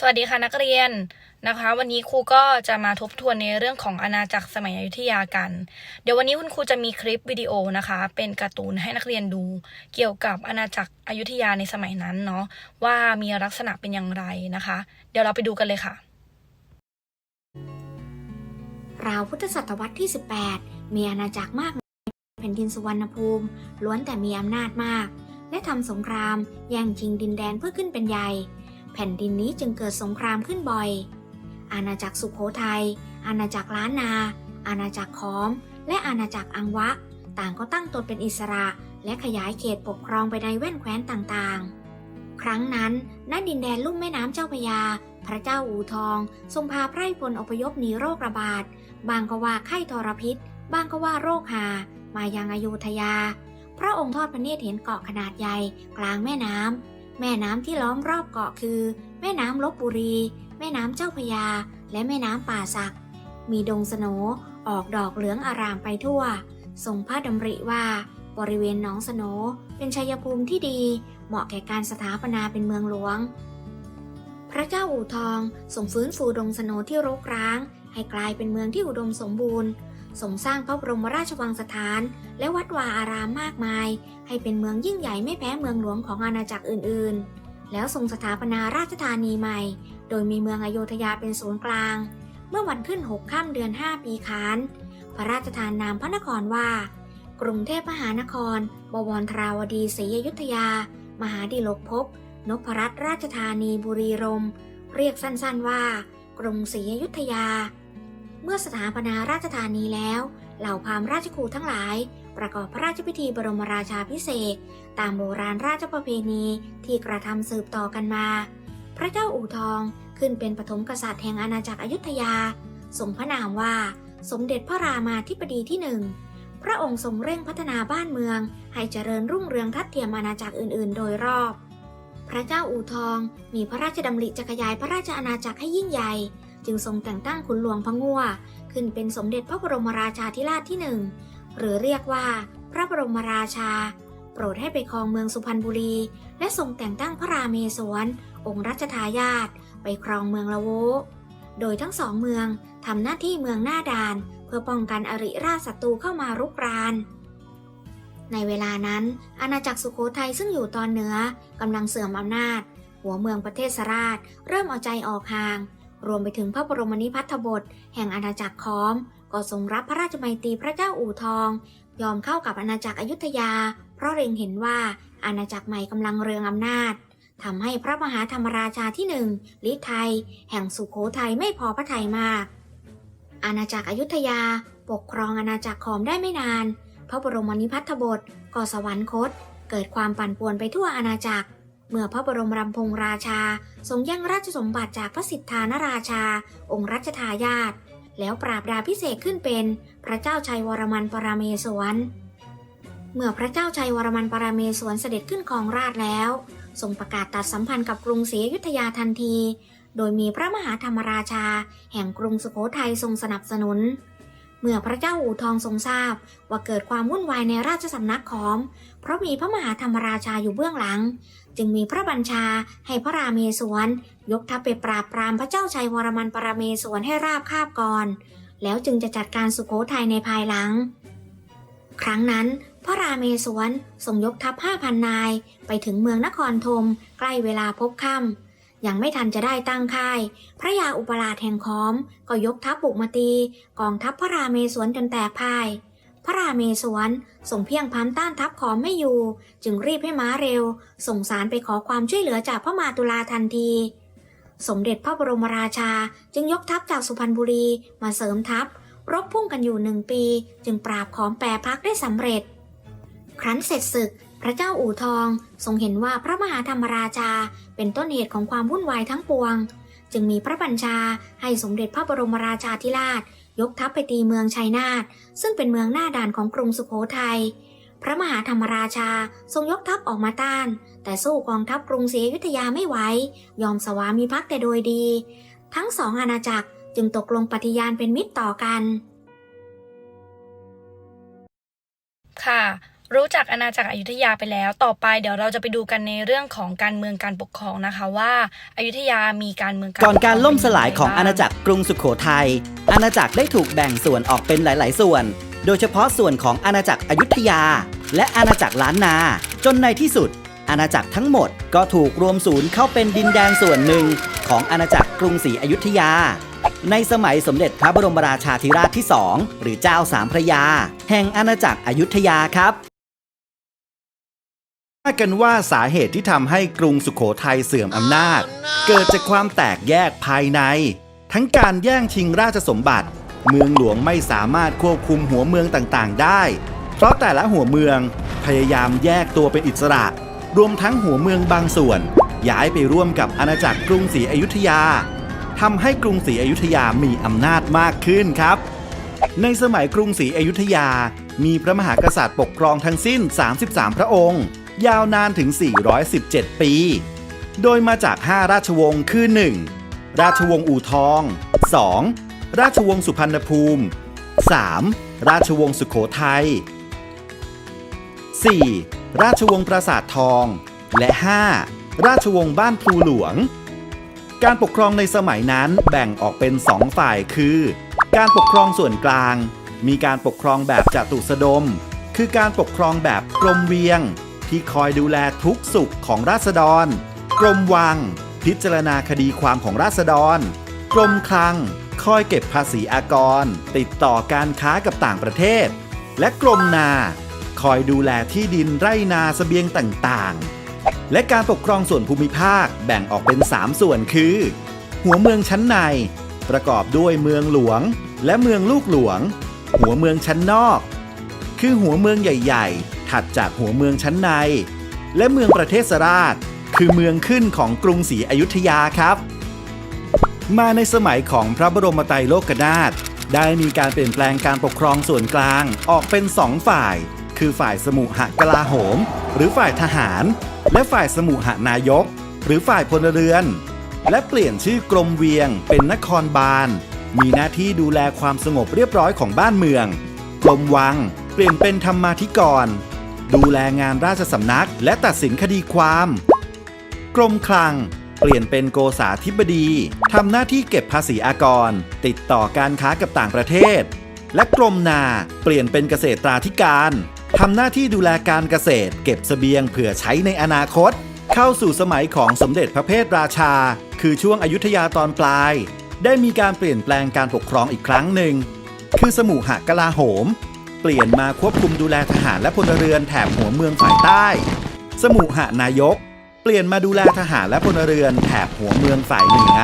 สวัสดีค่ะนักเรียนนะคะ วันนี้ครูก็จะมาทบทวนในเรื่องของอาณาจักรสมัยอยุธยากัน เดี๋ยววันนี้คุณครูจะมีคลิปวิดีโอนะคะ เป็นการ์ตูนให้นักเรียนดู เกี่ยวกับอาณาจักรอยุธยาในสมัยนั้นเนาะว่ามีลักษณะเป็นอย่างไรนะคะ เดี๋ยวเราไปดูกันเลยค่ะ ราวพุทธศตวรรษที่ 18 มีอาณาจักรมากแผ่นดินสุวรรณภูมิ ล้วนแต่มีอำนาจมาก และทำสงครามแย่งชิงดินแดนเพื่อขึ้นเป็นใหญ่ แผ่นดินนี้จึงเกิดสงครามขึ้นบ่อย อาณาจักรสุขโขทัย อาณาจักรล้านนา อาณาจักรขอม และอาณาจักรอังวะ ต่างก็ตั้งตนเป็นอิสระ และขยายเขตปกครองไปในแว่นแคว้นต่างๆ ครั้งนั้น ณ ดินแดนลุ่มแม่น้ำเจ้าพยา พระเจ้าอู่ทอง ทรงพาไพร่พลอพยพหนีโรคระบาด บางก็ว่าไข้ทรพิษ บางก็ว่าโรคหา มายังอยุธยา พระองค์ทอดพระเนตรเห็นเกาะขนาดใหญ่ กลางแม่น้ำ แม่น้ำที่ล้อมรอบเกาะคือ แม่น้ำลบบุรี แม่น้ำเจ้าพยา และแม่น้ำป่าสัก มีดงสโหนออกดอกเหลืองอารามไปทั่ว ทรงพระดำริว่า บริเวณหนองสโหนเป็นชัยภูมิที่ดี เหมาะแก่การสถาปนาเป็นเมืองหลวง พระเจ้าอู่ทองทรงฟื้นฟูดงสโหนที่รกร้าง ให้กลายเป็นเมืองที่อุดมสมบูรณ์ ทรงสร้างพระบรมราชวังสถาน และวัดวาอารามมากมาย ให้เป็นเมืองยิ่งใหญ่ไม่แพ้เมืองหลวงของอาณาจักรอื่นๆ แล้วทรงสถาปนาราชธานีใหม่ โดยมีเมืองอโยธยาเป็นศูนย์กลาง เมื่อวันขึ้นหกค่ำเดือน 5 ปีขานพระราชทานนามพระนครว่า กรุงเทพมหานคร บวรทราวดีศรีอยุธยา มหาดิลกภพนพรัตนราชธานีบุรีรมเรียกสั้นๆว่า กรุงศรีอยุธยา เมื่อสถาปนาราชธานีแล้ว เหล่าพราหมณ์ราชครูทั้งหลาย ประกอบพระราชพิธีบรมราชาพิเศษ ตามโบราณราชประเพณีที่กระทำสืบต่อกันมา พระเจ้าอู่ทองขึ้นเป็นปฐมกษัตริย์แห่งอาณาจักรอยุธยาทรงพระนามว่า สมเด็จพระรามาธิบดีที่หนึ่งพระองค์ทรงเร่งพัฒนาบ้านเมือง ให้เจริญรุ่งเรืองทัดเทียมอาณาจักรอื่น ๆ โดยรอบ พระเจ้าอู่ทองมีพระราชดำริจะขยายพระราชอาณาจักรให้ยิ่งใหญ่ จึงทรงแต่งตั้งขุนหลวงพะงัว ขึ้นเป็นสมเด็จพระบรมราชาธิราชที่หนึ่งหรือเรียกว่าพระบรมราชา โปรดให้ไปครองเมืองสุพรรณบุรี และทรงแต่งตั้งพระราเมศวร องค์รัชทายาทไปครองเมืองละโว โดยทั้งสองเมืองทำหน้าที่เมืองหน้าด่าน เพื่อป้องกันอริราชศัตรูเข้ามารุกรานในเวลานั้น อาณาจักรสุโขทัยซึ่งอยู่ตอนเหนือกำลังเสื่อมอำนาจ หัวเมืองประเทศสราช เริ่มเอาใจออกห่าง รวมไปถึงพระบรมนิพัทธบท แห่งอาณาจักรค้อม ก็ทรงรับพระราชมัยตรีพระเจ้าอู่ทอง ยอมเข้ากับอาณาจักรอยุธยา เพราะเร็งเห็นว่าอาณาจักรใหม่กำลังเรืองอำนาจทำให้พระมหาธรรมราชาที่หนึ่งลิไทย แห่งสุโขทัยไม่พอพระทัยมาก อาณาจักรอยุธยา ปกครองอาณาจักรขอมได้ไม่นาน พระบรมนิพัทธบทก่อสวรรคต เกิดความปั่นป่วนไปทั่วอาณาจักร เมื่อพระบรมรำพงราชา ทรงย่งราชสมบัติจากพระสิทธานราชา องค์รัชทายาทแล้วปราบดาพิเศษขึ้นเป็นพระเจ้าชัยวรมันปราเมศวร เมื่อพระเจ้าชัยวรมันปราเมศวรเสด็จขึ้นครองราชแล้ว ทรงประกาศตัดสัมพันธ์กับกรุงศรีอยุธยาทันที โดยมีพระมหาธรรมราชา แห่งกรุงสุโขทัยทรงสนับสนุน เมื่อพระเจ้าอู่ทองทรงทราบ ว่าเกิดความวุ่นวายในราชสำนักขอม เพราะมีพระมหาธรรมราชาอยู่เบื้องหลัง จึงมีพระบัญชาให้พระราเมศวร ยกทัพไปปราบปรามพระเจ้าชัยวรมันปราเมศวรให้ราบคาบก่อน แล้วจึงจะจัดการสุโขทัยในภายหลัง ครั้งนั้นพระราเมศวรส่งยกทัพห้าพันนาย ไปถึงเมืองนครธมใกล้เวลาพบค่ำ ยังไม่ทันจะได้ตั้งค่าย พระยาอุปราชแห่งคอม ก็ยกทัพบุกมาตีกองทัพพระราเมศวรจนแตกพ่าย พระราเมศวรส่งเพียงพันต้านทัพขอมไม่อยู่ จึงรีบให้ม้าเร็ว ส่งสารไปขอความช่วยเหลือจากพระมาตุลาทันที สมเด็จพระบรมราชาจึงยกทัพจากสุพรรณบุรีมาเสริมทัพ รบพุ่งกันอยู่หนึ่งปี จึงปราบขอมแปรพักได้สำเร็จ ครั้นเสร็จศึก พระเจ้าอู่ทองทรงเห็นว่าพระมหาธรรมราชา เป็นต้นเหตุของความวุ่นวายทั้งปวง จึงมีพระบัญชาให้สมเด็จพระบรมราชาธิราช ยกทัพไปตีเมืองชัยนาทซึ่งเป็นเมืองหน้าด่านของกรุงสุโขทัยพระมหาธรรมราชาทรงยกทัพออกมาต้าน แต่สู้กองทัพกรุงศรีอยุธยาไม่ไหวยอมสวามิภักดิ์แต่โดยดี ทั้งสองอาณาจักรจึงตกลงปฏิญาณเป็นมิตรต่อกัน ค่ะ รู้จักอาณาจักรอยุธยาไปแล้ว ต่อไปเดี๋ยวเราจะไปดูกันในเรื่องของการเมืองการปกครองนะคะว่าอายุธยามีการเมืองก่อนการล่มสลายของอาณาจักรกรุงสุขโขทัยอาณาจักรได้ถูกแบ่งส่วนออกเป็นหลาย ๆ ส่วน โดยเฉพาะส่วนของอาณาจักรอยุธยา และอาณาจักรล้านนา จนในที่สุด อาณาจักรทั้งหมดก็ถูกรวมศูนย์เข้าเป็นดินแดนส่วนหนึ่งของอาณาจักรกรุงศรีอยุธยาในสมัยสมเด็จพระบรมราชาธิราชที่สองหรือเจ้าสามพระยา แห่งอาณาจักรอยุธยาครับากันว่าสาเหตุที่ทำให้กรุงสุขโขทัยเสื่อมอำนาจ เกิดจากความแตกแยกภายใน ทั้งการแย่งชิงราชสมบัติ เมืองหลวงไม่สามารถควบคุมหัวเมืองต่างๆ ได้ เพราะแต่ละหัวเมืองพยายามแยกตัวเป็นอิสระ รวมทั้งหัวเมืองบางส่วน ย้ายไปร่วมกับอาณาจักรกรุงศรีอยุธยาทำให้กรุงศรีอยุธยามีอำนาจมากขึ้นครับ ในสมัยกรุงศรีอยุธยา มีพระมหากษัตริย์ปกครองทั้งสิ้น 33 พระองค์ ยาวนานถึง 417 ปี โดยมาจาก 5 ราชวงศ์คือ 1. ราชวงศ์อู่ทอง 2. ราชวงศ์สุพรรณภูมิ 3. ราชวงศ์สุขโขทัย 4. ราชวงศ์ปราสาททอง และ 5. ราชวงศ์บ้านพลูหลวง การปกครองในสมัยนั้นแบ่งออกเป็นสองฝ่ายคือ การปกครองส่วนกลาง มีการปกครองแบบจตุสดม คือการปกครองแบบกรมเวียง ที่คอยดูแลทุกสุขของราษฎร กรมวัง พิจารณาคดีความของราษฎร กรมคลัง คอยเก็บภาษีอากร ติดต่อการค้ากับต่างประเทศ และกรมนา คอยดูแลที่ดินไร่นาเสบียงต่างๆ และการปกครองส่วนภูมิภาคแบ่งออกเป็น 3 ส่วนคือ หัวเมืองชั้นใน ประกอบด้วยเมืองหลวง และเมืองลูกหลวง หัวเมืองชั้นนอก คือหัวเมืองใหญ่ ๆ ถัดจากหัวเมืองชั้นใน และเมืองประเทศราช คือเมืองขึ้นของกรุงศรีอยุธยาครับ มาในสมัยของพระบรมไตรโลกนาถได้มีการเปลี่ยนแปลงการปกครองส่วนกลางออกเป็นสองฝ่าย คือฝ่ายสมุหกลาโหม หรือฝ่ายทหาร และฝ่ายสมุหนายก หรือฝ่ายพลเรือน และเปลี่ยนชื่อกรมเวียง เป็นนครบาล มีหน้าที่ดูแลความสงบเรียบร้อยของบ้านเมือง กรมวัง เปลี่ยนเป็นธรรมาธิกร ดูแลงานราชสำนัก และตัดสินคดีความ กรมคลัง เปลี่ยนเป็นโกษาธิบดีทำหน้าที่เก็บภาษีอากร ติดต่อการค้ากับต่างประเทศ และกรมนาเปลี่ยนเป็นเกษตราธิการทำหน้าที่ดูแลการเกษตร เก็บเสบียงเผื่อใช้ในอนาคต เข้าสู่สมัยของสมเด็จพระเพทราชา คือช่วงอายุทยาตอนปลาย ได้มีการเปลี่ยนแปลงการปกครองอีกครั้งหนึ่ง คือสมุหกลาโหม เปลี่ยนมาควบคุมดูแลทหารและพลเรือนแถบหัวเมืองฝ่ายใต้ สมุหนายก เปลี่ยนมาดูแลทหารและพลเรือนแถบหัวเมืองฝ่ายเหนือ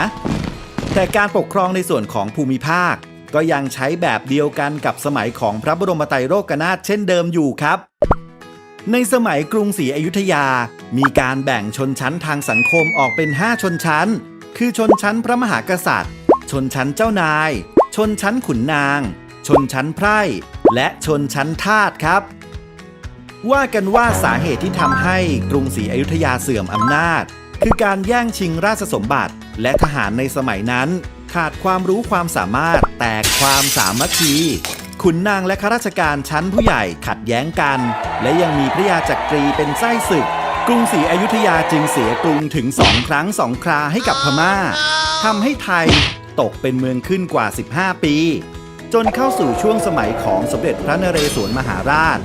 แต่การปกครองในส่วนของภูมิภาค ก็ยังใช้แบบเดียวกันกับสมัยของพระบรมไตรโลกนาถเช่นเดิมอยู่ครับ ในสมัยกรุงศรีอยุธยา มีการแบ่งชนชั้นทางสังคมออกเป็น 5 ชนชั้น คือชนชั้นพระมหากษัตริย์ ชนชั้นเจ้านาย ชนชั้นขุนนาง ชนชั้นไพร่ และชนชั้นทาสครับ ว่ากันว่าสาเหตุที่ทำให้กรุงศรีอยุธยาเสื่อมอำนาจ คือการแย่งชิงราชสมบัติ และทหารในสมัยนั้น ขาดความรู้ความสามารถแตกความสามัคคีขุนนางและข้าราชการชั้นผู้ใหญ่ขัดแย้งกัน และยังมีพระยาจักรีเป็นไส้ศึก กรุงศรีอยุธยาจึงเสียกรุงถึงสองครั้งสองคราให้กับพม่าทำให้ไทยตกเป็นเมืองขึ้นกว่า 15 ปี จนเข้าสู่ช่วงสมัยของสมเด็จพระนเรศวรมหาราช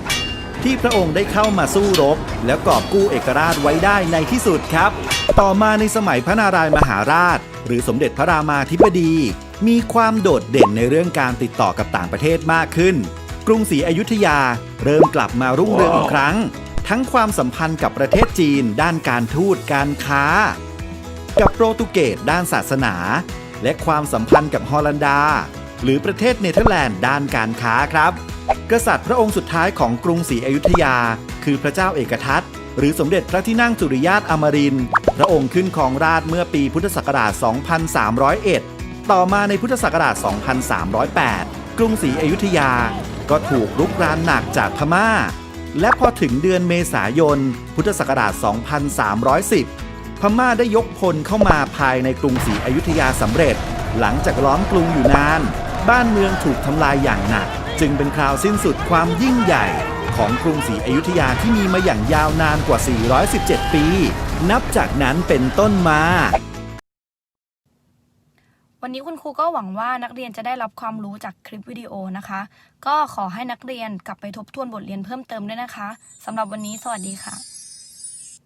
ที่พระองค์ได้เข้ามาสู้รบ แล้วกอบกู้เอกราชไว้ได้ในที่สุดครับ ต่อมาในสมัยพระนารายณ์มหาราช หรือสมเด็จพระรามาธิบดี มีความโดดเด่นในเรื่องการติดต่อกับต่างประเทศมากขึ้น กรุงศรีอยุธยาเริ่มกลับมารุ่งเรืองอีกครั้ง ทั้งความสัมพันธ์กับประเทศจีน ด้านการทูตการค้า กับโปรตุเกสด้านศาสนา และความสัมพันธ์กับฮอลันดา หรือประเทศเนเธอร์แลนด์ด้านการค้าครับ กษัตริย์พระองค์สุดท้ายของกรุงศรีอยุธยา คือพระเจ้าเอกทัตหรือสมเด็จพระที่นั่งสุริยาตอมรินทร์พระองค์ขึ้นครองราชเมื่อปีพุทธศักราช 2301 ต่อมาในพุทธศักราช 2308 กรุงศรีอยุธยา ก็ถูกรุกรานหนักจากพม่า และพอถึงเดือนเมษายน พุทธศักราช 2310 พม่าได้ยกพลเข้ามาภายในกรุงศรีอยุธยาสำเร็จ หลังจากล้อมกรุงอยู่นาน บ้านเมืองถูกทำลายอย่างหนัก จึงเป็นคราวสิ้นสุดความยิ่งใหญ่ ของกรุงศรีอยุธยาที่มีมาอย่างยาวนานกว่า 417 ปี นับจากนั้นเป็นต้นมา วันนี้คุณครูก็หวังว่านักเรียนจะได้รับความรู้จากคลิปวิดีโอนะคะ ก็ขอให้นักเรียนกลับไปทบทวนบทเรียนเพิ่มเติมด้วยนะคะสำหรับวันนี้สวัสดีค่ะ